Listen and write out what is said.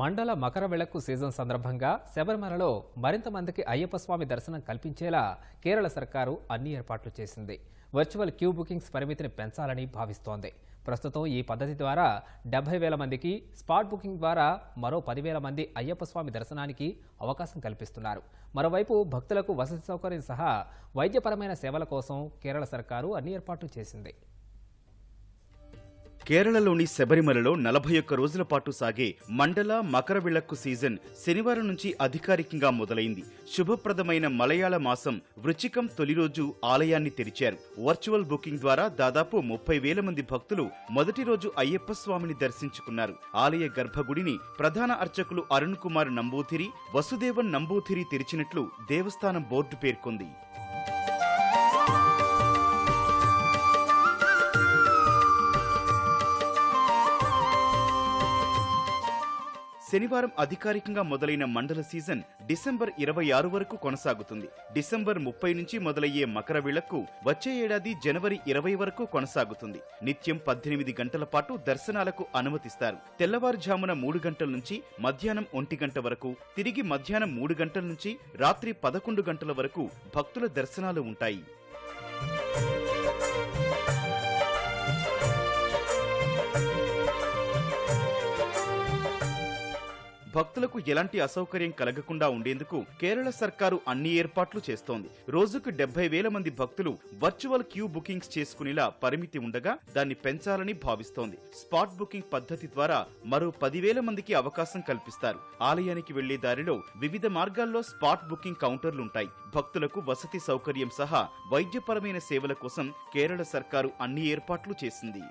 మండల మకర విళక్కు సీజన్ సందర్భంగా శబరిమలలో మరింత మందికి అయ్యప్ప స్వామి దర్శనం కల్పించేలా కేరళ సర్కారు అన్ని ఏర్పాట్లు చేసింది. వర్చువల్ క్యూ బుకింగ్స్ పరిమితిని పెంచాలని భావిస్తోంది. ప్రస్తుతం ఈ పద్ధతి ద్వారా డెబ్బై వేల మందికి స్పాట్ బుకింగ్ ద్వారా మరో పదివేల మంది అయ్యప్ప స్వామి దర్శనానికి అవకాశం కల్పిస్తున్నారు. మరోవైపు భక్తులకు వసతి సౌకర్యం సహా వైద్యపరమైన సేవల కోసం కేరళ సర్కారు అన్ని ఏర్పాట్లు చేసింది. కేరళలోని శబరిమలలో నలభై ఒక్క రోజుల పాటు సాగే మండల మకర విళక్కు సీజన్ శనివారం నుంచి అధికారికంగా మొదలైంది. శుభప్రదమైన మలయాళ మాసం వృచ్చికం తొలి రోజు ఆలయాన్ని తెరిచారు. వర్చువల్ బుకింగ్ ద్వారా దాదాపు ముప్పై వేల మంది భక్తులు మొదటి రోజు అయ్యప్ప స్వామిని దర్శించుకున్నారు. ఆలయ గర్భగుడిని ప్రధాన అర్చకులు అరుణ్ కుమార్ నంబూతిరి వసుదేవన్ నంబూతిరి తెరిచినట్లు దేవస్థానం బోర్డు పేర్కొంది. శనివారం అధికారికంగా మొదలైన మండల సీజన్ డిసెంబర్ ఇరవై ఆరు వరకు కొనసాగుతుంది. డిసెంబర్ ముప్పై నుంచి మొదలయ్యే మకర విళక్కు వచ్చే ఏడాది జనవరి ఇరవై వరకు కొనసాగుతుంది. నిత్యం పద్దెనిమిది గంటల పాటు దర్శనాలకు అనుమతిస్తారు. తెల్లవారుజామున మూడు గంటల నుంచి మధ్యాహ్నం ఒంటి గంట వరకు తిరిగి మధ్యాహ్నం మూడు గంటల నుంచి రాత్రి పదకొండు గంటల వరకు భక్తుల దర్శనాలు ఉంటాయి. భక్తులకు ఎలాంటి అసౌకర్యం కలగకుండా ఉండేందుకు కేరళ సర్కారు అన్ని ఏర్పాట్లు చేస్తోంది. రోజుకు డెబ్బై వేల మంది భక్తులు వర్చువల్ క్యూ బుకింగ్స్ చేసుకునేలా పరిమితి ఉండగా దాన్ని పెంచాలని భావిస్తోంది. స్పాట్ బుకింగ్ పద్ధతి ద్వారా మరో పదివేల మందికి అవకాశం కల్పిస్తారు. ఆలయానికి వెళ్ళే దారిలో వివిధ మార్గాల్లో స్పాట్ బుకింగ్ కౌంటర్లుంటాయి. భక్తులకు వసతి సౌకర్యం సహా వైద్యపరమైన సేవల కోసం కేరళ సర్కారు అన్ని ఏర్పాట్లు చేసింది.